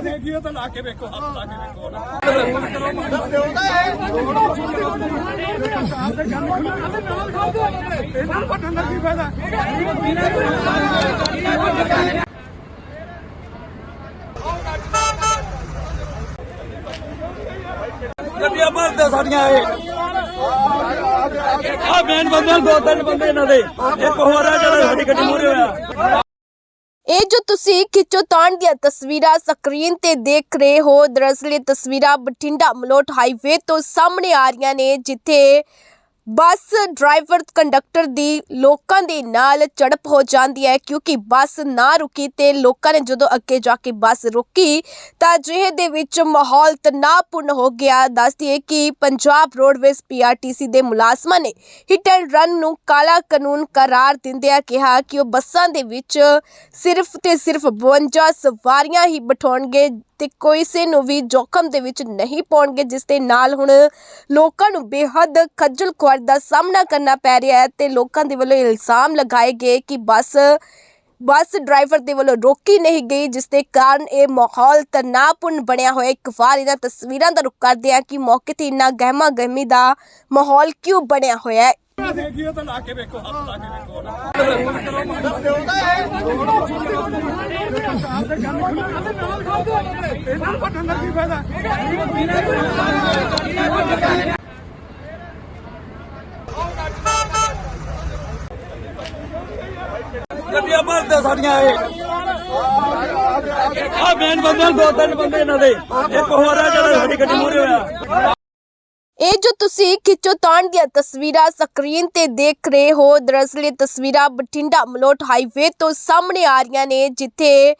ਦੇਖੀਓ ਤਾਂ ਲਾ ਕੇ ਵੇਖੋ ਹੱਥ ਲਾ ਕੇ ਵੇਖੋ ਇਹਨਾਂ ਨੂੰ ਪਟਣ ਦਾ ਕੀ ਫਾਇਦਾ ਗੱਡੀਆਂ ਭਰਦੇ ਸਾਡੀਆਂ ਇਹ। ਆ ਮੇਨ ਬੰਦੇ ਦੋ ਤਿੰਨ ਬੰਦੇ ਇਹਨਾਂ ਦੇ। ਇੱਕ ਹੋਰ ਆ ਜਿਹੜਾ ਸਾਡੀ ਗੱਡੀ ਮੂਰੇ ਹੋਇਆ। ਜੋ ਤੁਸੀਂ ਖਿੱਚੋਤਾਣ ਦੀਆਂ ਤਸਵੀਰਾਂ ਸਕਰੀਨ ਤੇ ਦੇਖ ਰਹੇ ਹੋ, ਦਰਅਸਲ ਇਹ ਤਸਵੀਰਾਂ ਬਠਿੰਡਾ ਮਲੋਟ ਹਾਈਵੇ ਤੋਂ ਸਾਹਮਣੇ ਆ ਰਹੀਆਂ ਨੇ, ਜਿੱਥੇ ਬੱਸ ਡਰਾਈਵਰ, ਕੰਡਕਟਰ ਦੀ ਲੋਕਾਂ ਦੇ ਨਾਲ ਝੜਪ ਹੋ ਜਾਂਦੀ ਹੈ ਕਿਉਂਕਿ ਬੱਸ ਨਾ ਰੁਕੀ ਤੇ ਲੋਕਾਂ ਨੇ ਜਦੋਂ ਅੱਗੇ ਜਾ ਕੇ ਬੱਸ ਰੁਕੀ ਤਾਂ ਅਜਿਹੇ ਦੇ ਵਿੱਚ ਮਾਹੌਲ ਤਣਾਅਪੂਰਨ ਹੋ ਗਿਆ। ਦੱਸਦੀਏ ਕਿ ਪੰਜਾਬ ਰੋਡਵੇਜ਼ ਪੀਆਰਟੀਸੀ ਦੇ ਮੁਲਾਜ਼ਮਾਂ ਨੇ ਹਿੱਟ ਐਂਡ ਰਨ ਨੂੰ ਕਾਲਾ ਕਾਨੂੰਨ ਕਰਾਰ ਦਿੰਦਿਆਂ ਕਿਹਾ ਕਿ ਉਹ ਬੱਸਾਂ ਦੇ ਵਿੱਚ ਸਿਰਫ ਤੇ ਸਿਰਫ 52 ਸਵਾਰੀਆਂ ਹੀ ਬਿਠਾਉਣਗੇ ਤੇ ਕਿਸੇ ਨੂੰ ਵੀ ਜੋਖਮ ਦੇ ਵਿੱਚ ਨਹੀਂ ਪਾਉਣਗੇ, ਜਿਸ ਦੇ ਨਾਲ ਹੁਣ ਲੋਕਾਂ ਨੂੰ ਬੇਹੱਦ ਖੱਜਲ ਖੁਆਰ ਦਾ ਸਾਹਮਣਾ ਕਰਨਾ ਪੈ ਰਿਹਾ ਹੈ ਤੇ ਲੋਕਾਂ ਦੇ ਵੱਲੋਂ ਇਲਜ਼ਾਮ ਲਗਾਏ ਗਏ ਕਿ ਬੱਸ ਬੱਸ ਡਰਾਈਵਰ ਦੇ ਵੱਲੋਂ ਰੋਕੀ ਨਹੀਂ ਗਈ, ਜਿਸ ਦੇ ਕਾਰਨ ਇਹ ਮਾਹੌਲ ਤਣਾਅਪੂਰਨ ਬਣਿਆ ਹੋਇਆ ਇੱਕ ਵਾਰ ਇਹਨਾਂ ਤਸਵੀਰਾਂ ਦਾ ਰੁਕ ਕਰਦੇ ਹਾਂ ਕਿ ਮੌਕੇ ਤੇ ਇੰਨਾ ਗਹਿਮਾ ਗਹਿਮੀ ਦਾ ਮਾਹੌਲ ਕਿਉਂ ਬਣਿਆ ਹੋਇਆ ਦੇਖੀਓ ਤਾਂ ਲਾ ਕੇ ਵੇਖੋ ਹੱਥ ਲਾ ਕੇ ਵੇਖੋ ਇਹਨਾਂ ਨੂੰ ਪਟਣ ਦਾ ਕੀ ਫਾਇਦਾ ਗੱਡੀਆਂ ਭਰਦੇ ਸਾਡੀਆਂ ਇਹ। ਆ ਮੇਨ ਬੰਦੇ ਦੋ ਤਿੰਨ ਬੰਦੇ ਇਹਨਾਂ ਦੇ। ਇੱਕ ਹੋਰ ਆ ਜਿਹੜਾ ਸਾਡੀ ਗੱਡੀ ਮੂਰੇ ਹੋਇਆ। ਇਹ ਜੋ ਤੁਸੀਂ ਖਿੱਚੋਤਾਣ ਦੀਆਂ ਤਸਵੀਰਾਂ, ਸਕਰੀਨ ਤੇ ਦੇਖ ਰਹੇ ਹੋ, ਦਰਅਸਲ ਇਹ ਤਸਵੀਰਾਂ ਬਠਿੰਡਾ ਮਲੋਟ ਹਾਈਵੇ ਤੋਂ ਸਾਹਮਣੇ ਆ ਰਹੀਆਂ ਨੇ, ਜਿੱਥੇ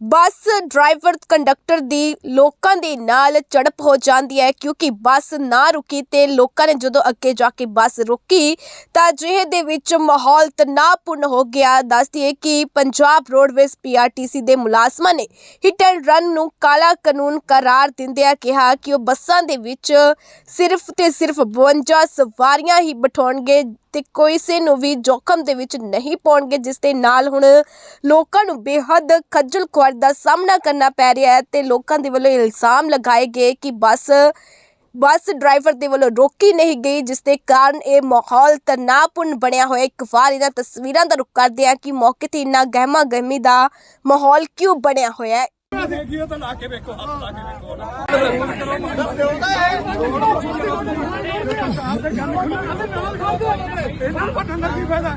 ਬੱਸ ਡਰਾਈਵਰ ਕੰਡਕਟਰ ਦੀ ਲੋਕਾਂ ਦੇ ਨਾਲ ਝੜਪ ਹੋ ਜਾਂਦੀ ਹੈ ਕਿਉਂਕਿ ਬੱਸ ਨਾ ਰੁਕੀ ਤੇ ਲੋਕਾਂ ਨੇ ਜਦੋਂ ਅੱਗੇ ਜਾ ਕੇ ਬੱਸ ਰੁਕੀ ਤਾਂ ਅਜਿਹੇ ਦੇ ਵਿੱਚ ਮਾਹੌਲ ਤਣਾਅਪੂਰਨ ਹੋ ਗਿਆ। ਦੱਸਦੀਏ ਕਿ ਪੰਜਾਬ ਰੋਡਵੇਜ਼ ਪੀਆਰਟੀਸੀ ਦੇ ਮੁਲਾਜ਼ਮਾਂ ਨੇ ਹਿੱਟ ਐਂਡ ਰਨ ਨੂੰ ਕਾਲਾ ਕਾਨੂੰਨ ਕਰਾਰ ਦਿੰਦਿਆਂ ਕਿਹਾ ਕਿ ਉਹ ਬੱਸਾਂ ਦੇ ਵਿੱਚ ਸਿਰਫ ਤੇ ਸਿਰਫ 52 ਸਵਾਰੀਆਂ ਹੀ ਬਿਠਾਉਣਗੇ ਤੇ ਕਿਸੇ ਨੂੰ ਵੀ ਜੋਖਮ ਦੇ ਵਿੱਚ ਨਹੀਂ ਪਾਉਣਗੇ, ਜਿਸ ਦੇ ਨਾਲ ਹੁਣ ਲੋਕਾਂ ਨੂੰ ਬੇਹੱਦ ਖੱਜਲ ਖੁਆਰ ਦਾ ਸਾਹਮਣਾ ਕਰਨਾ ਪੈ ਰਿਹਾ ਹੈ ਤੇ ਲੋਕਾਂ ਦੇ ਵੱਲੋਂ ਇਲਜ਼ਾਮ ਲਗਾਏ ਗਏ ਕਿ ਬੱਸ ਬੱਸ ਡਰਾਈਵਰ ਦੇ ਵੱਲੋਂ ਰੋਕੀ ਨਹੀਂ ਗਈ, ਜਿਸ ਦੇ ਕਾਰਨ ਇਹ ਮਾਹੌਲ ਤਣਾਅਪੂਰਨ ਬਣਿਆ ਹੋਇਆ ਇੱਕ ਵਾਰ ਇਹਨਾਂ ਤਸਵੀਰਾਂ ਦਾ ਰੁਕ ਕਰਦੇ ਹਾਂ ਕਿ ਮੌਕੇ ਤੇ ਇੰਨਾ ਗਹਿਮਾ ਗਹਿਮੀ ਦਾ ਮਾਹੌਲ ਕਿਉਂ ਬਣਿਆ ਹੋਇਆ ਹੈ। ਦੇਖੀਓ ਤਾਂ ਲਾ ਕੇ ਵੇਖੋ, ਹੱਥ ਲਾ ਕੇ ਵੇਖੋ ਇਹਨਾਂ ਨੂੰ। ਪਟਣ ਦਾ ਕੀ ਫਾਇਦਾ